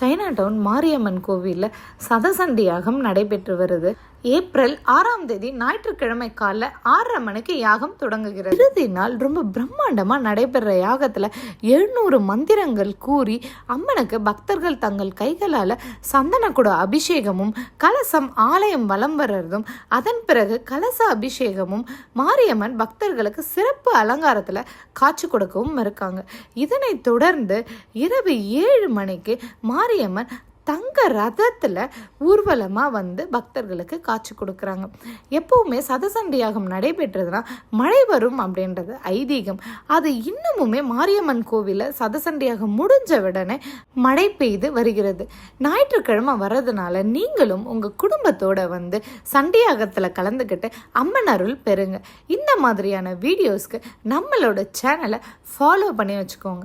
China down Mariamman கோவிலில் சதசண்டி யாகம் நடைபெற்று வருது. ஏப்ரல் ஆறாம் தேதி ஞாயிற்றுக்கிழமை காலைல ஆறரை மணிக்கு யாகம் தொடங்குகிறது. இறுதி நாள் ரொம்ப பிரம்மாண்டமாக நடைபெற யாகத்தில் எழுநூறு மந்திரங்கள் கூறி அம்மனுக்கு பக்தர்கள் தங்கள் கைகளால் சந்தனக்குட அபிஷேகமும் கலசம் ஆலயம் வலம் வர்றதும் அதன் பிறகு கலச அபிஷேகமும் மாரியம்மன் பக்தர்களுக்கு சிறப்பு அலங்காரத்தில் காட்சி கொடுக்கவும் இருக்காங்க. இதனைத் தொடர்ந்து இரவு ஏழு மணிக்கு மாரியம்மன் தங்க ரதத்தில் ஊர்வலமாக வந்து பக்தர்களுக்கு காட்சி கொடுக்குறாங்க. எப்பவுமே சதசண்டியாகம் நடைபெற்றதுன்னா மழை வரும் அப்படின்றது ஐதீகம். அது இன்னமுமே மாரியம்மன் கோவிலில் சதசண்டியாகம் முடிஞ்ச உடனே மழை பெய்து வருகிறது. ஞாயிற்றுக்கிழமை வர்றதுனால நீங்களும் உங்கள் குடும்பத்தோட வந்து சண்டியாகத்தில் கலந்துக்கிட்டு அம்மன் அருள் பெறுங்க. இந்த மாதிரியான வீடியோஸ்க்கு நம்மளோட சேனலை ஃபாலோ பண்ணி வச்சுக்கோங்க.